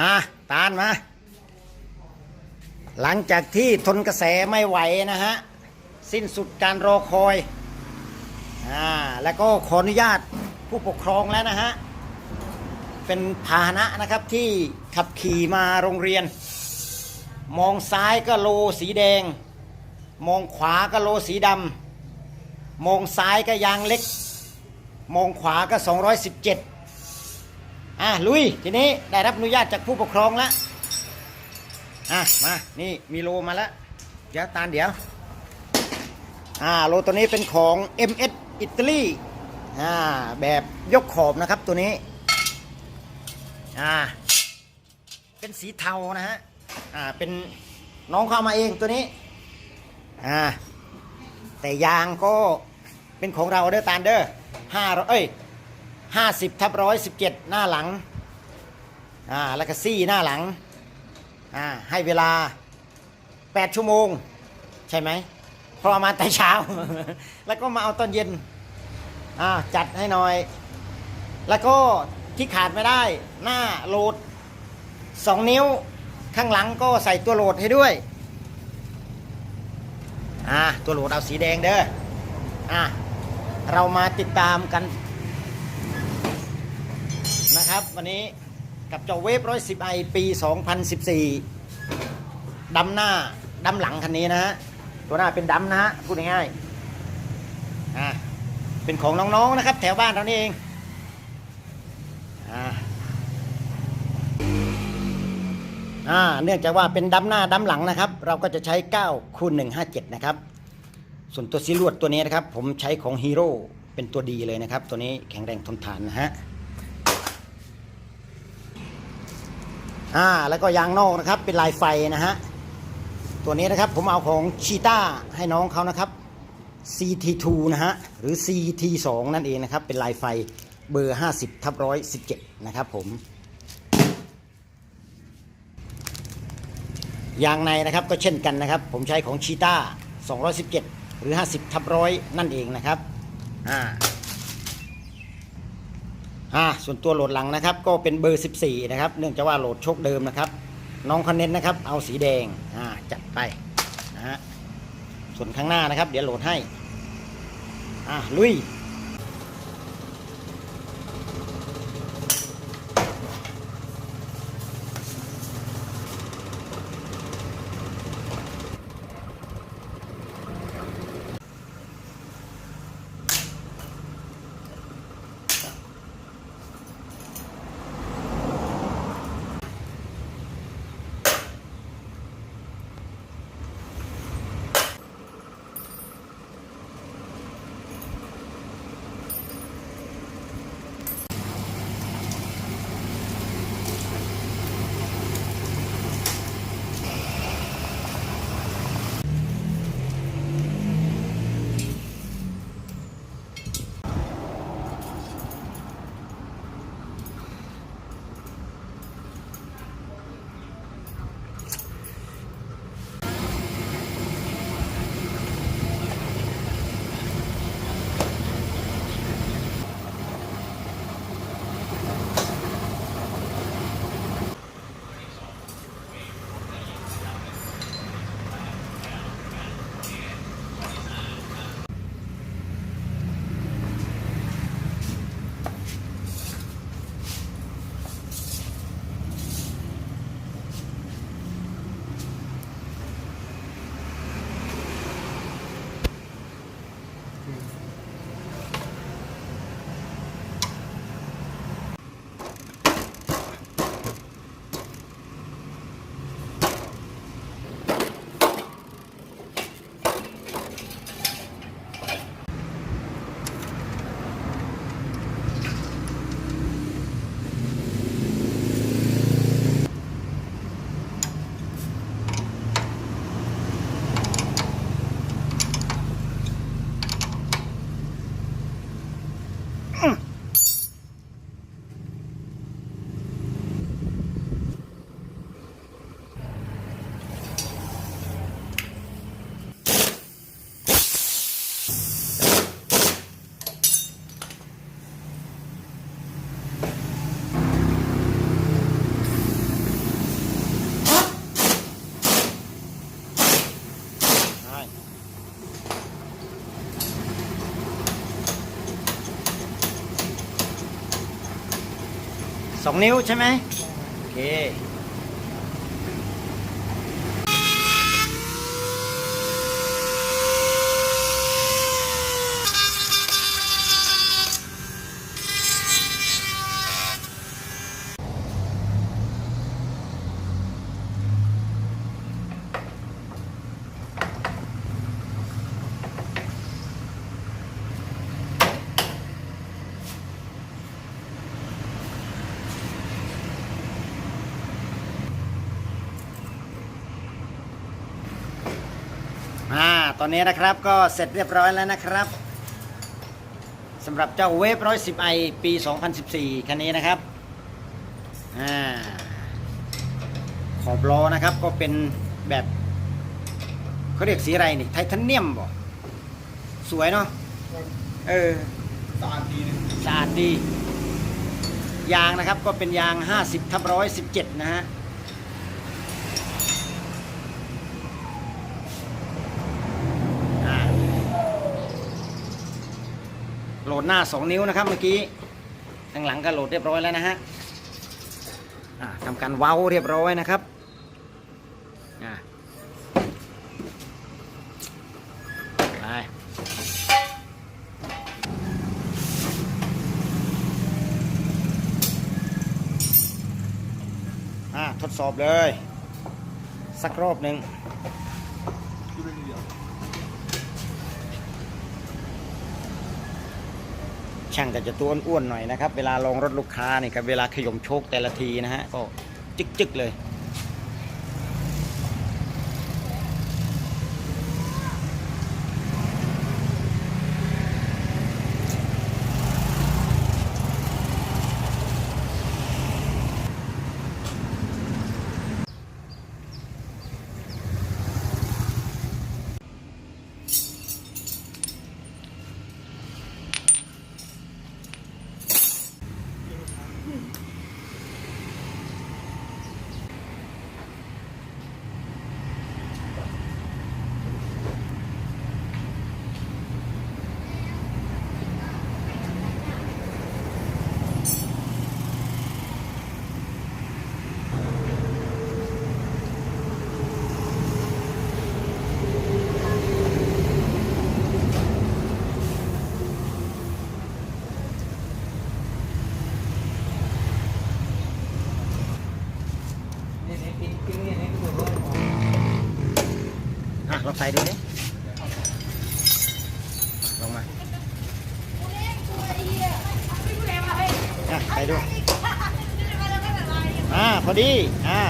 อะตานมา หลังจากที่ทนกระแสไม่ไหวนะฮะ สิ้นสุดการรอคอย อ่า แล้วก็ขออนุญาตผู้ปกครองแล้วนะฮะ เป็นพาหนะนะครับที่ขับขี่มาโรงเรียน มองซ้ายก็โลสีแดง มองขวาก็โลสีดำมองซ้ายก็ยางเล็ก มองขวาก็ 217 อะลุยทีนี้ได้รับอนุญาตจากผู้ปกครองแล้วอะมานี่มีโลมาแล้วเดี๋ยวตาลเดี๋ยวอ่าโลตัวนี้เป็นของ MS อิตาลีอ่าแบบยกขอบนะครับตัวนี้อ่าเป็นสีเทานะฮะอ่าเป็นน้องเข้ามาเองตัวนี้อ่าแต่ยางก็เป็นของเราเด้อตาลเด้อห้าร้อเอ้ย 50ทับร้อยสิบเจ็ดหน้าหลังอ่าแล้วก็ซี่หน้าหลังอ่าให้เวลา 8 ชั่วโมง ใช่ไหมพอมาแต่เช้า แล้วก็มาเอาตอนเย็นอ่าจัดให้หน่อย แล้วก็ที่ขาดไม่ได้หน้าโหลด 2 นิ้วข้างหลังก็ใส่ตัวโหลดให้ด้วยอ่าตัวโหลดเอาสีแดงเด้ออ่าเรามาติดตามกัน นะครับ วันนี้กับเจ้าเวฟร้อยสิบไอปี 2014ดำหน้าดำหลังคันนี้นะฮะตัวหน้าเป็นดำนะฮะพูดง่ายๆอะเป็นของน้องๆนะครับ แถวบ้านเรานี่เองอ่าอ่าเนื่องจากว่าเป็นดำหน้าดำหลังนะครับ เราก็จะใช้9คูณ157 นะครับ ส่วนตัวซีลวดตัวนี้นะครับ ผมใช้ของฮีโร่เป็นตัวดีเลยนะครับ ตัวนี้แข็งแรงทนทานนะฮะ อ่าแล้วก็ยางนอกนะครับ เป็นลายไฟนะฮะ ตัวนี้นะครับผมเอาของชีต้าให้น้องเขานะครับ CT2 นะฮะ หรือ CT2 นั่นเองนะครับ เป็นลายไฟเบอร์ 50ทับ117นะครับผม ยางในนะครับก็เช่นกันนะครับ ผมใช้ของชีต้า217 หรือ 50ทับร้อยนั่นเองนะครับ อ่า อ่าส่วนตัวโหลดหลังนะครับ ก็เป็นเบอร์ 14 นะครับ เนื่องจากว่าโหลดโชคเดิมนะครับ น้องคอนเน้นนะครับ เอาสีแดงอ่าจัดไปนะฮะส่วนข้างหน้านะครับ เดี๋ยวโหลดให้อ่าลุย สองนิ้วใช่ไหมโอเค อ่าตอนนี้นะครับก็เสร็จเรียบร้อยแล้วนะครับสำหรับเจ้าเวฟ110 i ปี 2014 คันนี้นะครับอ่าขอบล้อนะครับก็เป็นแบบเขาเรียกสีอะไรนี่ไทเทเนียมบ่สวยเนาะเออสะอาดดีสะอาดดี ยางนะครับก็เป็นยาง 50ทับ117 นะฮะ อ่าโหล ดหน้า 2 นิ้วนะครับเมื่อกี้ข้างหลังก็โหลดเรียบร้อยแล้วนะฮะอ่าทำการเว้าเรียบร้อยนะครับอ่าไปทดสอบเลย สักรอบหนึ่ง ดูเรื่องเดียว ช่างก็จะตัวอ้วนๆหน่อยนะครับ เวลาลงรถลูกค้านี่กับเวลาขยมโชคแต่ละทีนะฮะก็จึกๆเลย อะลองใส่ดูดิลงมาอะใส่ดู อ่าพอดี อ่า